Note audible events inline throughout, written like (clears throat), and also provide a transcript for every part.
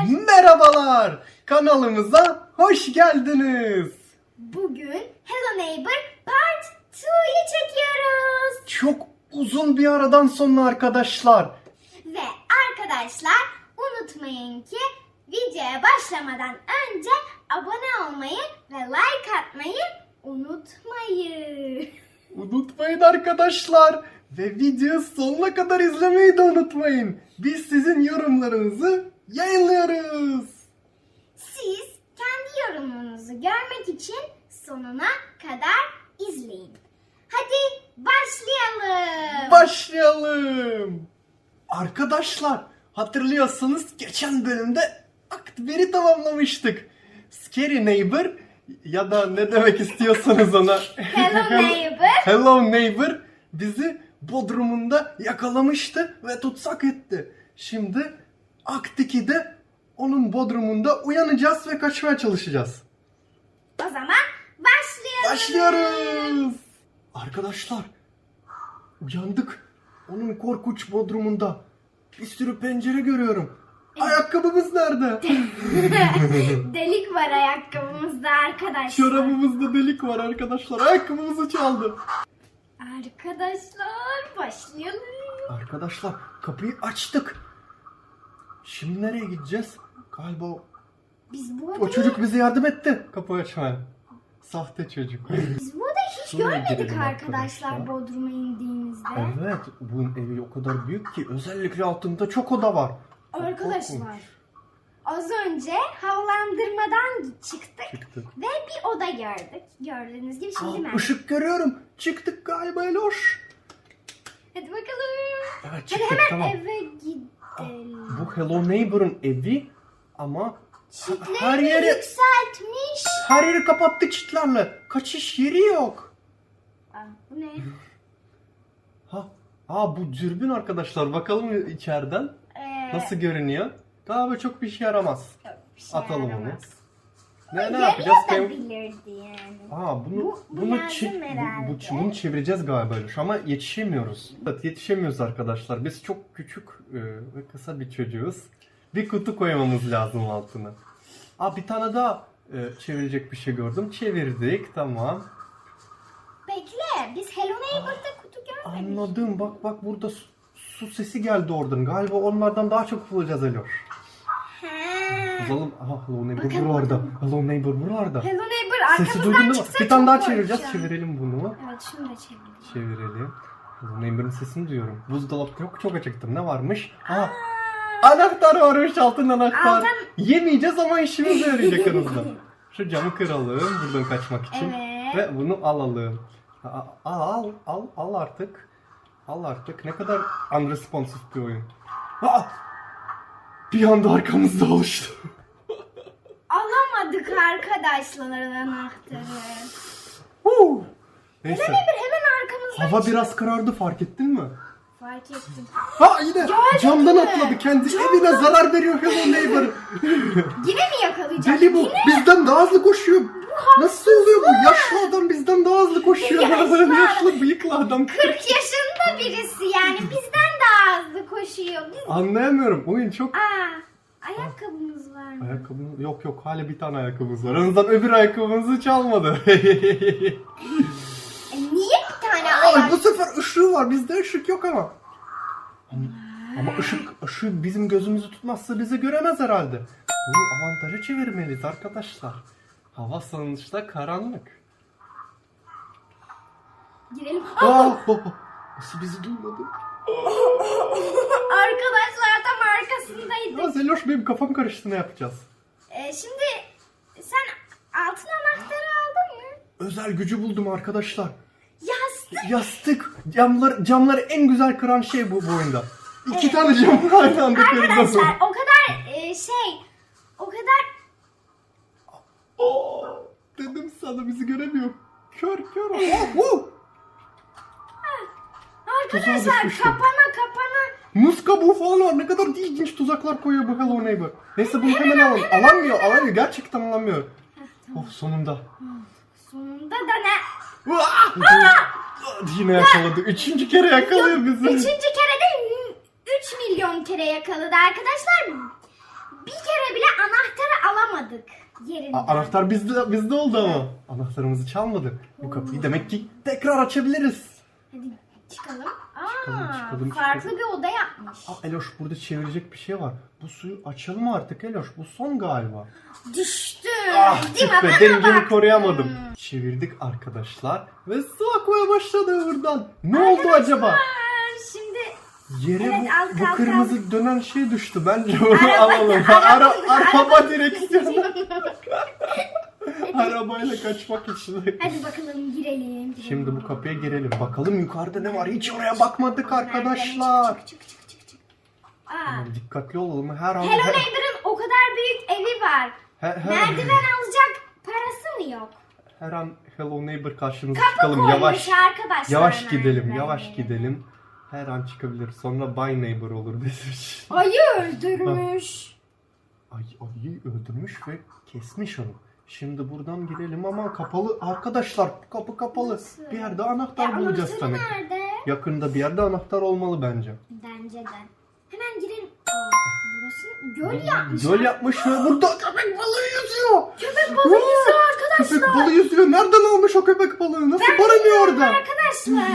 Merhabalar. Kanalımıza hoş geldiniz. Bugün Hello Neighbor Part 2'yi çekiyoruz. Çok uzun bir aradan sonra arkadaşlar. Ve arkadaşlar unutmayın ki videoya başlamadan önce abone olmayı ve like atmayı unutmayın. Unutmayın arkadaşlar. Ve videoyu sonuna kadar izlemeyi de unutmayın. Biz sizin yorumlarınızı yayınlıyoruz. Siz kendi yorumunuzu görmek için sonuna kadar izleyin. Hadi başlayalım. Başlayalım. Arkadaşlar hatırlıyorsanız geçen bölümde Akt 1'i tamamlamıştık. Scary Neighbor ya da ne demek istiyorsanız ona. (laughs) Hello Neighbor. Hello Neighbor bizi bodrumunda yakalamıştı ve tutsak etti. Şimdi Akt 2'de onun bodrumunda uyanacağız ve kaçmaya çalışacağız. O zaman başlayalım. Başlıyoruz. Arkadaşlar uyandık. Onun korkunç bodrumunda bir sürü pencere görüyorum. Ayakkabımız nerede? (laughs) Delik var ayakkabımızda arkadaşlar. Çorabımızda delik var arkadaşlar. Ayakkabımızı çaldı. Arkadaşlar başlayalım. Arkadaşlar kapıyı açtık. Şimdi nereye gideceğiz? Galiba o, Biz burada, o çocuk bize yardım etti kapı açmaya. Sahte çocuk. biz burada hiç Şuraya görmedik girelim arkadaşlar, arkadaşlar. Bodrum'a indiğimizde. evet bunun evi o kadar büyük ki özellikle altında çok oda var. Çok Arkadaşlar korkunç. az önce havalandırmadan çıktık Çıktı. ve bir oda gördük. Gördüğünüz gibi şimdi Aa, ben. ışık görüyorum. Çıktık galiba Eloş. Hadi bakalım. Evet Hadi çıktık hemen tamam. eve gidelim. Bu Hello Neighbor'ın evi ama Çitlerini her yeri yükseltmiş. her yeri kapattık çitlerle. Kaçış yeri yok. Aa, bu ne? Ha, aa bu dürbün arkadaşlar. Bakalım içeriden Ee, nasıl görünüyor. Galiba çok bir şey yaramaz. bir şey Atalım onu. Ne ne yapacağız? Benim- Yarayabilirdi yani. Aa bunu Bu- bu bunu çi- bu, bu- bunu çevireceğiz galiba ama yetişemiyoruz. Evet yetişemiyoruz arkadaşlar. Biz çok küçük e, ve kısa bir çocuğuz. Bir kutu koymamız lazım altına. Aa bir tane daha e, çevirecek bir şey gördüm. Çevirdik tamam. Bekle biz Hello Neighbor'da kutu görmedik. Anladım. Bak bak burada su, su sesi geldi oradan. Galiba onlardan daha çok bulacağız Eloş. He. Bulalım. Aha Hello Neighbor Bakalım, buralarda. Hello Neighbor buralarda. Hello Neighbor Sesi duydun arkamızdan çıksa Bir tane daha çevireceğiz. korkacağım. Çevirelim bunu. Evet şunu da çevirelim. Çevirelim. Hello Neighbor'ın sesini duyuyorum. Buzdolapta yok çok acıktım. Ne varmış? Aa, anahtar varmış altın anahtar. Altın- Yemeyeceğiz ama işimize (laughs) yarayacak azından. Şu camı kıralım buradan kaçmak için. Evet. Ve bunu alalım. Al, al, al, al artık. Al artık. Ne kadar unresponsive bir oyun. Aa! Bir anda arkamızda oluştu. Alamadık arkadaşlar anahtarı. Huu! Neyse. Hello Neighbor hemen arkamızdan Hava çık- biraz karardı fark ettin mi? Fark ettim. Ha yine Gördün camdan mü? atladı. Kendi evine zarar veriyor Hello Neighbor. (laughs) Yine mi yakalayacak? Deli bu. Yine Bizden daha hızlı koşuyor. Nasıl oluyor bu? Yaşlı adam bizden daha hızlı koşuyor. Yaşlı. (laughs) Yaşlı bıyıklı adam. 40 yaşında birisi yani bizden daha hızlı koşuyor. Biz... Anlayamıyorum. Oyun çok... Aa, ayakkabımız var mı? Ayakkabımız... Yok yok hala bir tane ayakkabımız var. En azından öbür ayakkabımızı çalmadı. (laughs) E, niye bir tane Ay, bu sefer ışığı var. Bizde ışık yok ama. Ama, ama ışık, ışığı bizim gözümüzü tutmazsa bizi göremez herhalde. Bunu avantaja çevirmeliyiz arkadaşlar. Hava sonuçta karanlık. Girelim. Aa, oh, oh. Nasıl bizi duymadı? (laughs) Arkadaşlar tam arkasındaydı. Ya Zeloş benim kafam karıştı ne yapacağız? Ee, şimdi sen altın anahtarı aldın mı? Özel gücü buldum arkadaşlar. Yastık. Yastık. Camlar, camları en güzel kıran şey bu, bu oyunda. İki tane camı aynı anda kırdım. Arkadaşlar o kadar e, şey o kadar Oo, dedim sana bizi göremiyor. Kör kör. Oh, oh. arkadaşlar kapana kapana Muz kabuğu falan var. Ne kadar ilginç tuzaklar koyuyor bu Hello Neighbor. Neyse bunu hemen alalım. Alamıyor, alamıyor. Gerçekten alamıyor. Oh sonunda. sonunda da ne? Vah! Yine yakaladı. Üçüncü kere yakalıyor bizi. Üçüncü kere de 3 milyon kere yakaladı arkadaşlar. bir kere bile anahtarı alamadık. A- anahtar bizde, bizde oldu ama. Anahtarımızı çalmadı. Bu kapıyı demek ki tekrar açabiliriz. Hadi çıkalım. Aa, Çıkalım, çıkalım, farklı çıkalım. bir oda yapmış. Aa, Eloş burada çevirecek bir şey var. Bu suyu açalım artık Eloş. Bu son galiba. Düştü. Ah Değil mi? tüh be Bana dengemi bak. koruyamadım. Çevirdik arkadaşlar. Ve su akmaya başladı buradan. Ne oldu acaba? Şimdi Yere Evet, bu, aldık, bu aldık, kırmızı dönen şey düştü. Bence onu Araba- alalım. (laughs) araba- Ara, (laughs) araba direksiyonu. (laughs) Arabayla kaçmak için. hadi bakalım girelim. girelim. Şimdi bu kapıya girelim. Bakalım yukarıda ne var? Hiç oraya bakmadık arkadaşlar. Çık çık çık çık çık. Aa, Aman dikkatli olalım. Her an... Hello her- Neighbor'ın o kadar büyük evi var. Merdiven alacak parası mı yok? her an Hello Neighbor karşımıza Kapı çıkalım. Yavaş arkadaşlar. yavaş gidelim. Yavaş gidelim. Her an çıkabilir. Sonra Bye Neighbor olur bizim için. Ayı öldürmüş. Ay ayıyı öldürmüş ve kesmiş onu. Şimdi buradan girelim ama kapalı. Arkadaşlar kapı kapalı. Nasıl? Bir yerde anahtar Ya bulacağız anahtarı demek. nerede? Yakında bir yerde anahtar olmalı bence. Bence de. Hemen girelim. Aa, burası göl yapmış. Göl yapmış ve burada köpek balığı yüzüyor. Köpek balığı yüzüyor arkadaşlar. Köpek balığı yüzüyor. Nereden almış o köpek balığı? Nasıl barınıyor orada? Arkadaşlar.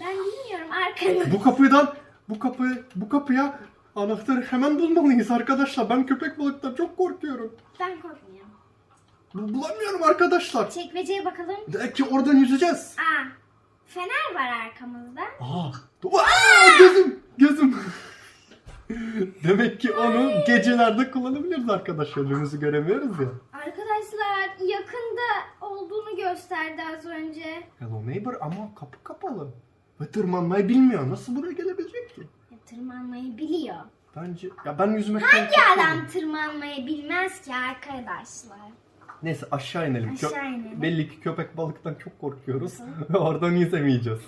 ben bilmiyorum arkanı. Bu kapıdan bu kapı bu kapıya anahtarı hemen bulmalıyız arkadaşlar. Ben köpek balıktan çok korkuyorum. Ben korkmuyorum. Bu- Bulamıyorum arkadaşlar. Çekmeceye bakalım. Belki oradan yüzeceğiz. Aa, fener var arkamızda. Aa, Aa, gözüm, gözüm. (laughs) Demek ki onu gecelerde kullanabiliriz arkadaşlar. Önümüzü göremiyoruz ya. Arkadaşlar yakında olduğunu gösterdi az önce. Hello neighbor ama kapı kapalı. Ve tırmanmayı bilmiyor. Nasıl buraya gelebilecek ki? Ya, tırmanmayı biliyor. Bence ya ben yüzmekten Hangi adam tırmanmayı bilmez ki arkadaşlar? Neyse aşağı inelim. Kö- Aşağı inelim. Belli ki köpek balıktan çok korkuyoruz. (laughs) Oradan yüzemeyeceğiz.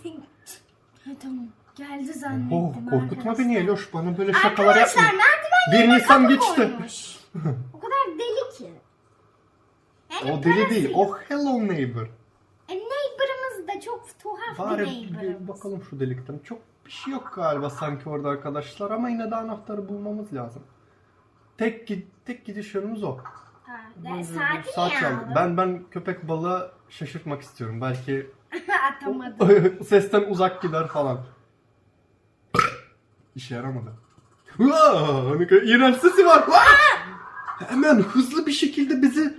Ha, tamam. Geldi zannettim Oh, korkutma arkadaşlar. beni Eloş. Bana böyle şakalar Arkadaşlar yapma. merdiven Bir Nisan geçti. koymuş. (laughs) o kadar deli ki. Yani O deli parası değil. yok. O hello neighbor. E, neighbor'ımız da çok tuhaf Bari bir bir neighbor'ımız. bakalım şu delikten. Çok bir şey yok galiba sanki orada arkadaşlar ama yine de anahtarı bulmamız lazım. Tek tek gidiş yönümüz o. Ha, ben saati saat niye çaldı. aldın? Ben ben köpek balığı şaşırtmak istiyorum. Belki (laughs) Atamadım. sesten uzak gider falan. (coughs) İşe yaramadı. Vaa, ne kadar iğrenç sesi var. Vaa! Hemen hızlı bir şekilde bizi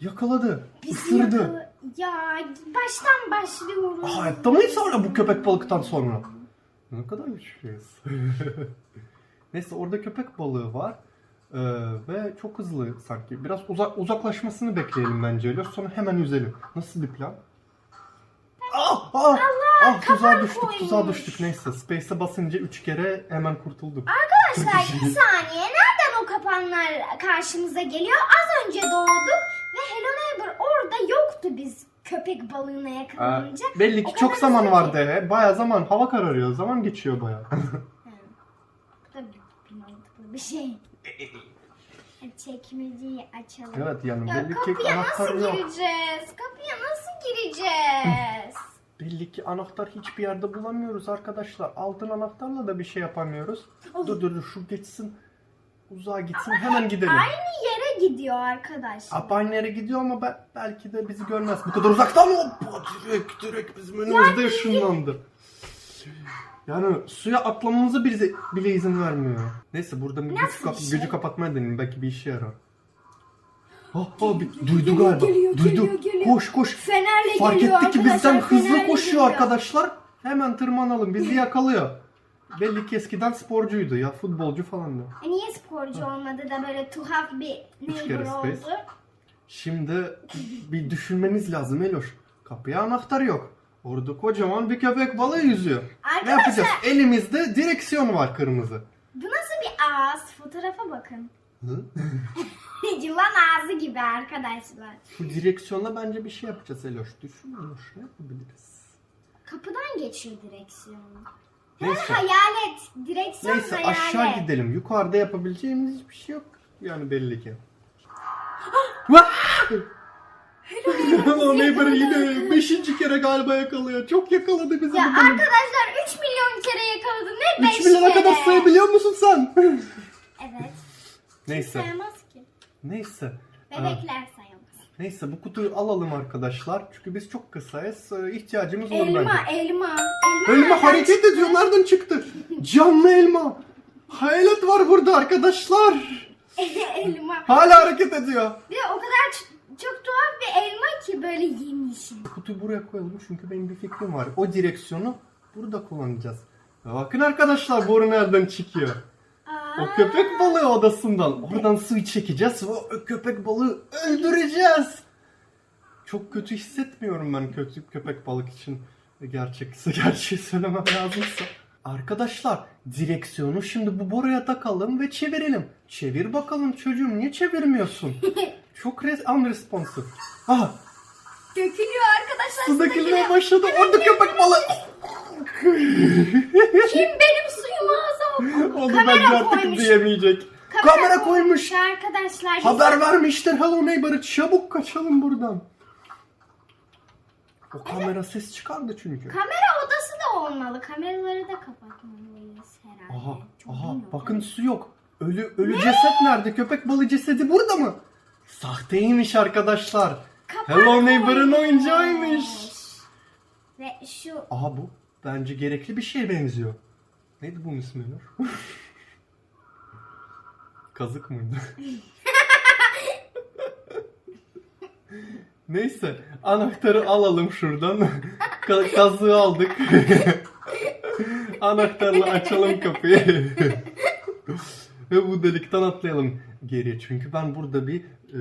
yakaladı. Bizi ısırdı. yakala- Ya baştan başlıyoruz. Aa, hayatta mıyız hala bu köpek balıktan sonra? Ne kadar güçlüyüz. (laughs) Neyse orada köpek balığı var. Ee, ve çok hızlı sanki. Biraz uzak uzaklaşmasını bekleyelim bence öyle. Sonra hemen yüzelim. Nasıl bir plan? Ah, ah, ah, tuzağa kafam düştük, koymuş. tuzağa düştük. Neyse, space'e basınca 3 kere hemen kurtulduk. Arkadaşlar (laughs) bir saniye. Nereden o kapanlar karşımıza geliyor? Az önce doğduk ve Hello Neighbor orada yoktu biz köpek balığına Ee, yakalanınca. belli ki O çok kadar zaman hızlı vardı. Baya zaman, hava kararıyor. Zaman geçiyor baya. (laughs) Tabii bir mantıklı bir şey. Hadi Çekmeceyi açalım. evet yani Ya belli ki kapıya anahtar nasıl yok. gireceğiz? Kapıya nasıl gireceğiz? (laughs) Belli ki anahtar hiçbir yerde bulamıyoruz arkadaşlar. Altın anahtarla da bir şey yapamıyoruz. Oh. Dur dur dur şu geçsin. Uzağa gitsin hemen gidelim. Aynı yere gidiyor arkadaşlar. Ap aynı yere gidiyor ama be- belki de bizi görmez. Bu kadar uzaktan mı? Hoppa, direkt direkt bizim önümüzde ışınlandı. Yani suya atlamamıza bize, bile izin vermiyor. Neyse burada bir bir kap- şey? gücü kapatmaya deneyelim. Belki bir işe yarar. Oh, oh, bir- duydu galiba. geliyor, duydu. geliyor, geliyor. Koş koş. Fenerle Fark geliyor etti ki arkadaşlar, bizden hızlı fenerle koşuyor geliyor. arkadaşlar. Hemen tırmanalım. Bizi yakalıyor. Belli ki eskiden sporcuydu ya. Futbolcu falandı. E niye sporcu olmadı da böyle tuhaf bir Üç kere neighbor space. oldu? Şimdi bir düşünmeniz lazım Eloş. Kapıya anahtar yok. Orada kocaman bir köpek balığı yüzüyor. Ne Arkadaşlar yapacağız? Elimizde direksiyon var kırmızı. bu nasıl bir ağız? Fotoğrafa bakın. Hı? (laughs) Yılan ağzı gibi arkadaşlar. Şu direksiyonla bence bir şey yapacağız Eloş. Düşün Eloş. Ne yapabiliriz? Kapıdan geçiyor direksiyon. Neyse. Hayalet. Direksiyon Neyse hayalet. aşağı gidelim. Yukarıda yapabileceğimiz hiçbir şey yok. Yani belli ki. (gasps) Hello (laughs) Neighbor yine 5. kere galiba yakalıyor. Çok yakaladı bizi Ya bu bölüm. arkadaşlar 3 milyon kere yakaladı. Ne 5 3 milyona kere? kadar sayabiliyor musun sen? (laughs) Evet. Neyse. Sayamaz ki. Neyse. Bebekler sayamaz. Neyse bu kutuyu alalım arkadaşlar. Çünkü biz çok kısayız. Ee, İhtiyacımız olur Elma, bence. elma, elma. Elma nereden hareket çıktı? ediyor. Nereden çıktı? (laughs) Canlı elma. Hayalet var burada arkadaşlar. elma. Hala hareket ediyor. Bir de o kadar çok tuhaf bir elma ki böyle yemişim. Kutuyu buraya koyalım çünkü benim bir fikrim var. O direksiyonu burada kullanacağız. Bakın arkadaşlar boru nereden çıkıyor. Aa, O köpek balığı odasından. Oradan suyu çekeceğiz ve o köpek balığı öldüreceğiz. Çok kötü hissetmiyorum ben kötü köpek balık için. Gerçekse (laughs) gerçeği söylemem lazımsa. Arkadaşlar direksiyonu şimdi bu boruya takalım ve çevirelim. Çevir bakalım çocuğum niye çevirmiyorsun? (laughs) Çok res unresponsive. Ah Dökülüyor arkadaşlar. su dökülmeye başladı. Orada köpek balığı. Kim benim suyumu ağza (laughs) Onu Kamera bence artık koymuş. diyemeyecek. Kamera koymuş. Arkadaşlar. Haber vermiştir Hello Neighbor'ı çabuk kaçalım buradan. O kamera ses çıkardı çünkü. Kamera odası da olmalı. Kameraları da kapatmalıyız herhalde. Aha, Çok aha bakın su yok. Ölü ölü ceset nerede? Köpek balığı cesedi burada mı? Sahteymiş arkadaşlar. Kapak Hello Neighbor'ın oyuncağıymış. Ve şu Aha bu bence gerekli bir şeye benziyor. Neydi bunun ismi Nur? Kazık mıydı? (laughs) Neyse anahtarı alalım şuradan. Ka- kazığı aldık. (laughs) Anahtarla açalım kapıyı. (laughs) (laughs) Ve bu delikten atlayalım geriye. Çünkü ben burada bir e,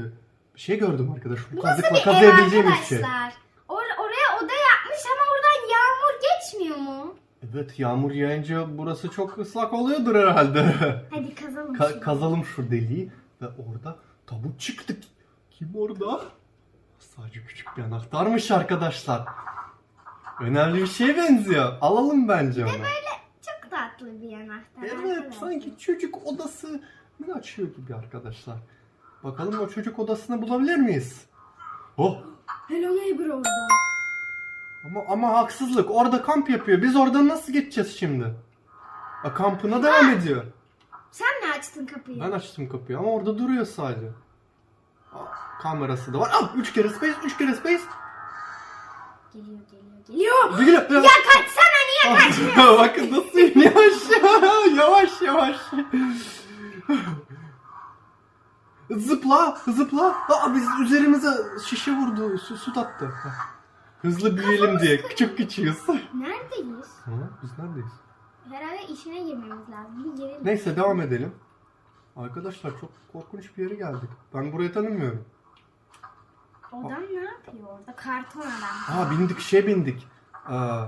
şey gördüm arkadaş. Bu bu nasıl kazıkla bir ev kazıyabileceğimiz şey. arkadaşlar? Or- oraya oda yapmış ama oradan yağmur geçmiyor mu? Evet yağmur yağınca burası çok ıslak oluyordur herhalde. (laughs) Hadi kazalım. Ka- şunu. kazalım şu deliği ve orada tabut çıktı. Kim orada? Sadece küçük bir anahtarmış arkadaşlar. Önemli bir şeye benziyor. Alalım bence onu. Çok tatlı bir anahtar. Evet arkadaşlar. sanki çocuk odası ne açıyor gibi arkadaşlar. Bakalım o çocuk odasını bulabilir miyiz? Oh Hello Neighbor orada. ama ama haksızlık. Orada kamp yapıyor. Biz oradan nasıl geçeceğiz şimdi? A, kampına devam ediyor. Sen mi açtın kapıyı? Ben açtım kapıyı ama orada duruyor sadece. Aa, kamerası da var. Aa, üç kere space, üç kere space. Geliyor geliyor geliyor. Geliyor. Ya kaçsana? Bakın nasıl yavaş (laughs) yavaş yavaş. Zıpla, zıpla. Aa, biz üzerimize şişe vurdu, su, su tattı. Hızlı büyüyelim diye. Küçük küçüğüz. Neredeyiz? Ha, biz neredeyiz? Herhalde işine girmemiz lazım. Bir girelim. Neyse devam edelim. Arkadaşlar çok korkunç bir yere geldik. Ben burayı tanımıyorum. Adam ne yapıyor orada? Karton adam. Aa bindik şey bindik. Aa,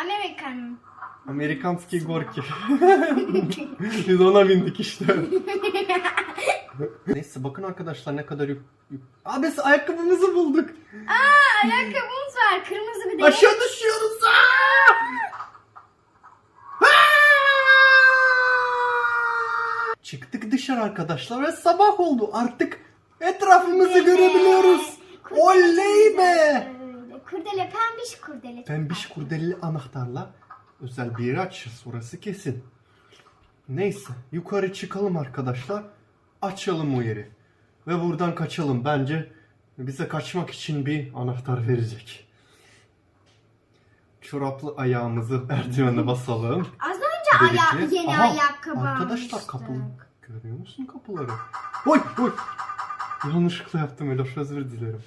Amerikan. Amerikanski Gorki. (laughs) Biz ona bindik işte. (laughs) Neyse bakın arkadaşlar ne kadar yük... yük- Aa biz ayakkabımızı bulduk. Aa ayakkabımız var. Kırmızı bir de. Aşağı düşüyoruz. Aa! Aa! Çıktık dışarı arkadaşlar ve sabah oldu. Artık etrafımızı görebiliyoruz. Oley be! Kurdele pembiş kurdele. Pembiş kurdeleli anahtarla özel bir yeri açacağız. Orası kesin. Neyse yukarı çıkalım arkadaşlar. Açalım o yeri. Ve buradan kaçalım. Bence bize kaçmak için bir anahtar verecek. Çoraplı ayağımızı (laughs) merdivene basalım. Az önce aya Delikli. yeni Aha, ayakkabı Arkadaşlar almıştık. kapı görüyor musun kapıları? Oy oy. Yanlışlıkla yaptım Eloş özür dilerim.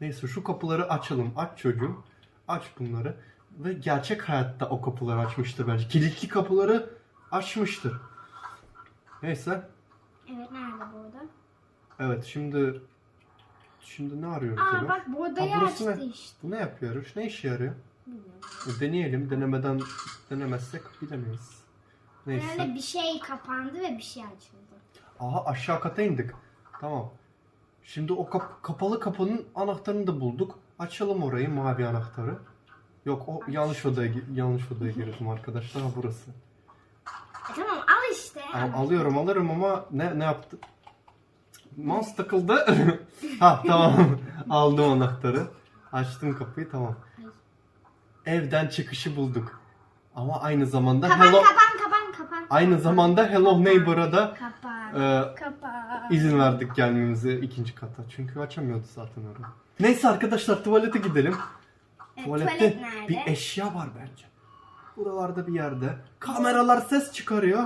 Neyse şu kapıları açalım. Aç çocuğum. Aç bunları. Ve gerçek hayatta o kapıları açmıştır bence. Kilitli kapıları açmıştır. Neyse. Evet nerede bu oda? Evet şimdi şimdi ne arıyoruz Aa bak bu odayı Ha, burası açtı ne? işte. Bu ne yapıyor? Eloş? Ne işe yarıyor? Bilmiyorum. E, Deneyelim. Denemeden denemezsek bilemeyiz. Neyse. Herhalde bir şey kapandı ve bir şey açıldı. Aha aşağı kata indik. Tamam. Şimdi o kap- kapalı kapının anahtarını da bulduk. Açalım orayı mavi anahtarı. Yok o yanlış odaya yanlış odaya girdim arkadaşlar. Burası. E, tamam al işte. Al- alıyorum alırım ama ne ne yaptı? Mouse takıldı. (laughs) ha tamam. (laughs) Aldım anahtarı. Açtım kapıyı tamam. Evden çıkışı bulduk. Ama aynı zamanda Kapan hello kapan kapan kapan. Aynı zamanda Hello Neighbor'a da Kapa. E, Kapa. izin verdik gelmemize ikinci kata. Çünkü açamıyordu zaten orayı. Neyse arkadaşlar tuvalete gidelim. Evet, Tuvalette tuvalet nerede? bir eşya var bence. Buralarda bir yerde. Kameralar ses çıkarıyor.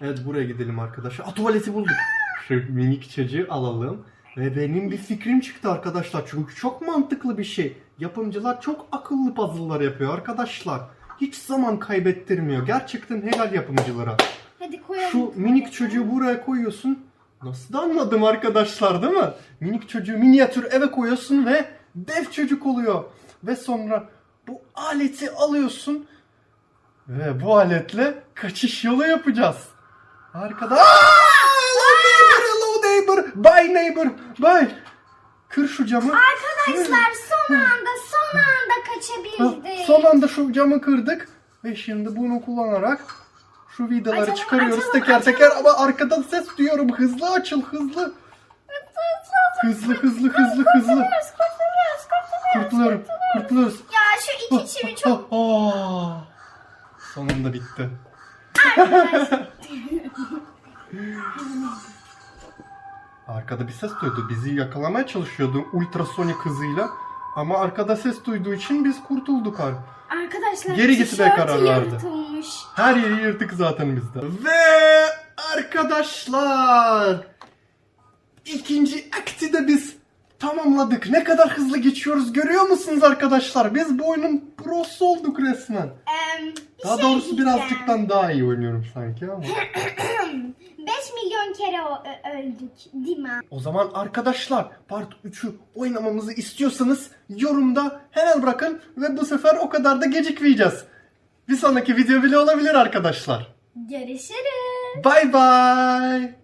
Evet buraya gidelim arkadaşlar. Aa tuvaleti bulduk. (laughs) Şu minik çocuğu alalım. Ve benim bir fikrim çıktı arkadaşlar. Çünkü çok mantıklı bir şey. Yapımcılar çok akıllı puzzle'lar yapıyor arkadaşlar. Hiç zaman kaybettirmiyor. Gerçekten helal yapımcılara. Hadi koyalım. Şu minik çocuğu buraya koyuyorsun. Nasıl da anladım arkadaşlar değil mi? Minik çocuğu minyatür eve koyuyorsun ve dev çocuk oluyor. Ve sonra bu aleti alıyorsun ve bu aletle kaçış yolu yapacağız. Arkada. Aa! Hello neighbor, hello neighbor, bye neighbor, bye. Kır şu camı. Arkadaşlar son anda son anda Ha, kaçabildik. Son anda şu camı kırdık ve şimdi bunu kullanarak şu vidaları Açalım, çıkarıyoruz açalım, teker açalım. teker ama arkadan ses duyuyorum. Hızlı açıl hızlı. Hızlı hızlı hızlı hızlı. Kurtuluyoruz kurtuluyoruz kurtuluyoruz. Kurtuluyorum. Kurtuluyoruz. Ya şu iki çivi çok Sonunda bitti. Arkada bir ses duydu. Bizi yakalamaya çalışıyordu ultrasonik hızıyla. Ama arkada ses duyduğu için biz kurtulduk abi. Arkadaşlar Geri gitmeye karar verdi. yırtılmış. Her yeri yırtık zaten bizde. Ve arkadaşlar ikinci akti de biz tamamladık. Ne kadar hızlı geçiyoruz görüyor musunuz arkadaşlar? Biz bu oyunun prosu olduk resmen. Em, bir Daha şey doğrusu diyeceğim. birazcıktan daha iyi oynuyorum sanki ama. (clears throat) 5 milyon kere o- ö- öldük değil mi? O zaman arkadaşlar part 3'ü oynamamızı istiyorsanız yorumda hemen bırakın ve bu sefer o kadar da gecikmeyeceğiz. Bir sonraki video bile olabilir arkadaşlar. Görüşürüz. Bye bye.